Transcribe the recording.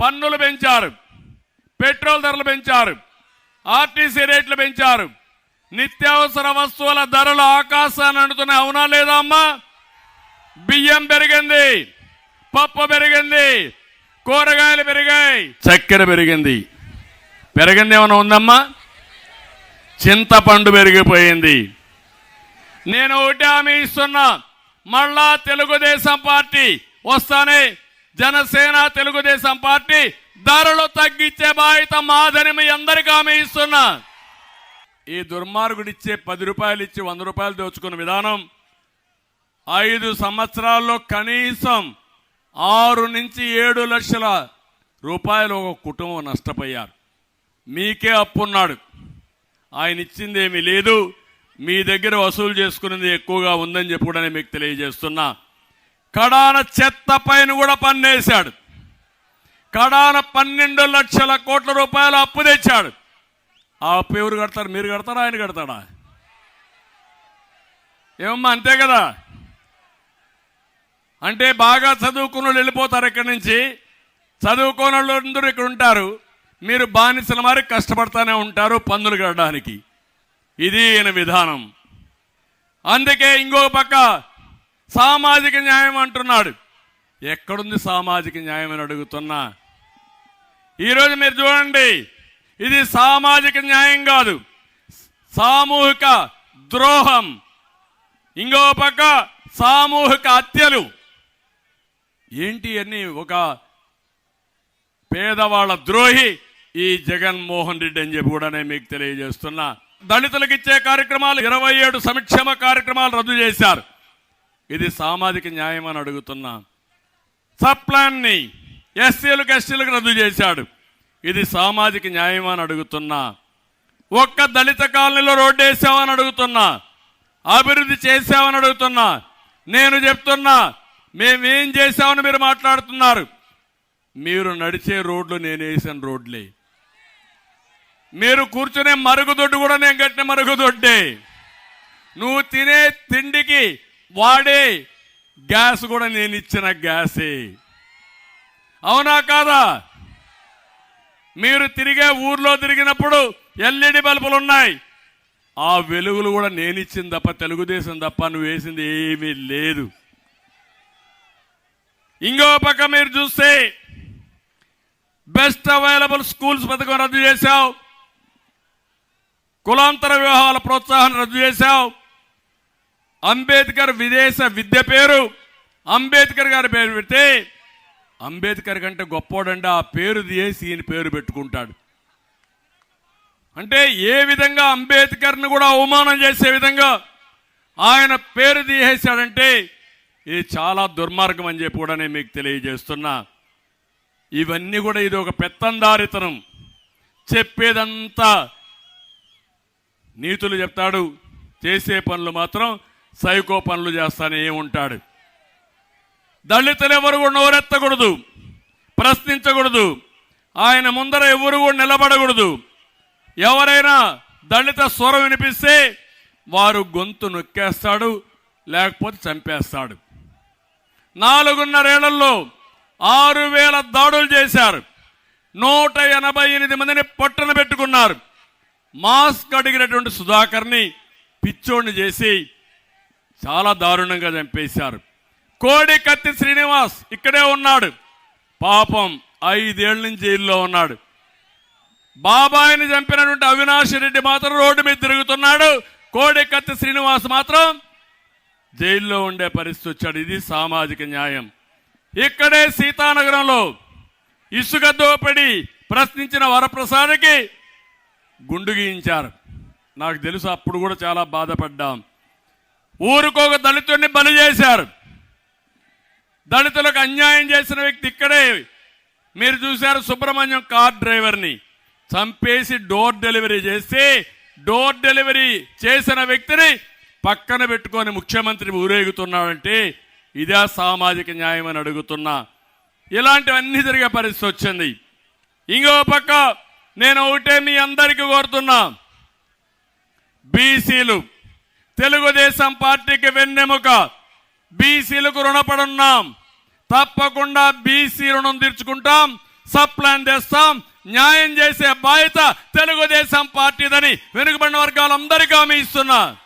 పన్నులు పెంచారు పెట్రోల్ ధరలు పెంచారు ఆర్టీసీ రేట్లు పెంచారు. నిత్యావసర వస్తువుల ధరలు ఆకాశాన్ని అంటున్నాయి అవునా లేదా అమ్మా? బియ్యం పెరిగింది పప్పు పెరిగింది కూరగాయలు పెరిగాయి చక్కెర పెరిగింది. పెరిగింది ఏమైనా ఉందమ్మా? చింతపండు పెరిగిపోయింది. నేను ఒకటి హామీ ఇస్తున్నా మళ్ళా తెలుగుదేశం పార్టీ వస్తానే జనసేన తెలుగుదేశం పార్టీ ధరలు తగ్గించే బాధ్యత మాదని మీ అందరికీ ఆమె ఇస్తున్నా. ఈ దుర్మార్గుడు ఇచ్చే పది రూపాయలు ఇచ్చి వంద రూపాయలు దోచుకున్న విధానం ఐదు సంవత్సరాల్లో కనీసం ఆరు నుంచి ఏడు లక్షల రూపాయలు ఒక కుటుంబం నష్టపోయారు. మీకే అప్పున్నాడు. ఆయన ఇచ్చింది ఏమీ లేదు. మీ దగ్గర వసూలు చేసుకునేది ఎక్కువగా ఉందని చెప్పి కూడా నేను మీకు తెలియజేస్తున్నా. కడాన చెత్త పైన కూడా పన్నేశాడు కడాన పన్నెండు లక్షల కోట్ల రూపాయలు అప్పు తెచ్చాడు. ఆ అప్పు ఎవరు కడతారు? మీరు కడతారా? ఆయన కడతాడా? ఏమమ్మా అంతే కదా? అంటే బాగా చదువుకున్న వాళ్ళు వెళ్ళిపోతారు ఇక్కడి నుంచి. చదువుకోని వాళ్ళందరూ ఇక్కడ ఉంటారు. మీరు బానిసల మరి కష్టపడతానే ఉంటారు పన్నులు కట్టడానికి. ఇది ఈయన విధానం. అందుకే ఇంకో పక్క సామాజిక న్యాయం అంటున్నాడు. ఎక్కడుంది సామాజిక న్యాయం అని అడుగుతున్నా. ఈరోజు మీరు చూడండి ఇది సామాజిక న్యాయం కాదు సామూహిక ద్రోహం. ఇంకో పక్క సామూహిక హత్యలు. ఏంటి అని ఒక పేదవాళ్ళ ద్రోహి ఈ జగన్మోహన్ రెడ్డి అని చెప్పి కూడా నేను మీకు తెలియజేస్తున్నా. దళితులకు ఇచ్చే కార్యక్రమాలు ఇరవై ఏడు సంక్షేమ కార్యక్రమాలు రద్దు చేశారు. ఇది సామాజిక న్యాయం అని అడుగుతున్నా. సప్లాన్ని ఎస్సీలకు ఎస్టీలకు రద్దు చేశాడు. ఇది సామాజిక న్యాయం అని అడుగుతున్నా. ఒక్క దళిత కాలనీలో రోడ్డు వేసామని అడుగుతున్నా. అభివృద్ధి చేసామని అడుగుతున్నా. నేను చెప్తున్నా మేమేం చేసామని మీరు మాట్లాడుతున్నారు. మీరు నడిచే రోడ్లు నేను వేసిన రోడ్లే. మీరు కూర్చునే మరుగుదొడ్డు కూడా నేను కట్టిన మరుగుదొడ్డే. నువ్వు తినే తిండికి వాడే గ్యాస్ కూడా నేను ఇచ్చిన గ్యాసే. అవునా కాదా? మీరు తిరిగే ఊర్లో తిరిగినప్పుడు ఎల్ఈడి బల్బులు ఉన్నాయి. ఆ వెలుగులు కూడా నేను ఇచ్చింది తప్ప తెలుగుదేశం తప్ప నువ్వు వేసింది ఏమీ లేదు. ఇంకో పక్క మీరు చూస్తే బెస్ట్ అవైలబుల్ స్కూల్స్ పథకం రద్దు చేశావు. కులాంతర వివాహాల ప్రోత్సాహం రద్దు చేశావు. అంబేద్కర్ విదేశ విద్య పేరు. అంబేద్కర్ గారి పేరు పెడితే అంబేద్కర్ కంటే గొప్పోడండి ఆ పేరు తీసి ఈయన పేరు పెట్టుకుంటాడు. అంటే ఏ విధంగా అంబేద్కర్ని కూడా అవమానం చేసే విధంగా ఆయన పేరు తీసేశాడంటే ఇది చాలా దుర్మార్గం అని చెప్పి కూడా నేను మీకు తెలియజేస్తున్నా. ఇవన్నీ కూడా ఇది ఒక పెత్తందారితనం. చెప్పేదంతా నీతులు చెప్తాడు. చేసే పనులు మాత్రం సైకో పనులు చేస్తానే ఉంటాడు. దళితులు ఎవరు కూడా నోరెత్తకూడదు. ప్రశ్నించకూడదు. ఆయన ముందర ఎవరు కూడా నిలబడకూడదు. ఎవరైనా దళిత స్వరం వినిపిస్తే వారు గొంతు నొక్కేస్తాడు లేకపోతే చంపేస్తాడు. నాలుగున్నరేళ్ళలో ఆరు వేల దాడులు చేశారు. నూట ఎనభై ఎనిమిది మందిని పట్టున పెట్టుకున్నారు. మాస్క్ అడిగినటువంటి సుధాకర్ని పిచ్చోడిని చేసి చాలా దారుణంగా చంపేశారు. కోడి కత్తి శ్రీనివాస్ ఇక్కడే ఉన్నాడు. పాపం ఐదేళ్ళ నుంచి జైల్లో ఉన్నాడు. బాబాయిని చంపినటువంటి అవినాష్ రెడ్డి మాత్రం రోడ్డు మీద తిరుగుతున్నాడు. కోడి కత్తి శ్రీనివాస్ మాత్రం జైల్లో ఉండే పరిస్థితి వచ్చాడు. ఇది సామాజిక న్యాయం. ఇక్కడే సీతానగరంలో ఇసుక దోపిడి ప్రశ్నించిన వరప్రసాద్కి గుండు గీయించారు. నాకు తెలుసు అప్పుడు కూడా చాలా బాధపడ్డాం. ఊరికొక దళితుడిని బలి చేశారు. దళితులకు అన్యాయం చేసిన వ్యక్తి ఇక్కడే. మీరు చూశారు సుబ్రహ్మణ్యం కార్ డ్రైవర్ని. చంపేసి డోర్ డెలివరీ చేసి డోర్ డెలివరీ చేసిన వ్యక్తిని పక్కన పెట్టుకొని ముఖ్యమంత్రి ఊరేగుతున్నాడంటే ఇదే సామాజిక న్యాయం అని అడుగుతున్నా. ఇలాంటివన్నీ జరిగే పరిస్థితి వచ్చింది. ఇంకో పక్క నేను ఒకటే మీ అందరికీ కోరుతున్నా. బీసీలు తెలుగుదేశం పార్టీకి వెన్నెముక. బీసీలకు రుణపడున్నాం. తప్పకుండా బీసీ రుణం తీర్చుకుంటాం. సప్లాన్ ప్లాన్ తెస్తాం. న్యాయం చేసే బాధ్యత తెలుగుదేశం పార్టీదని వెనుకబడిన వర్గాలందరికీ హామీ ఇస్తున్నా.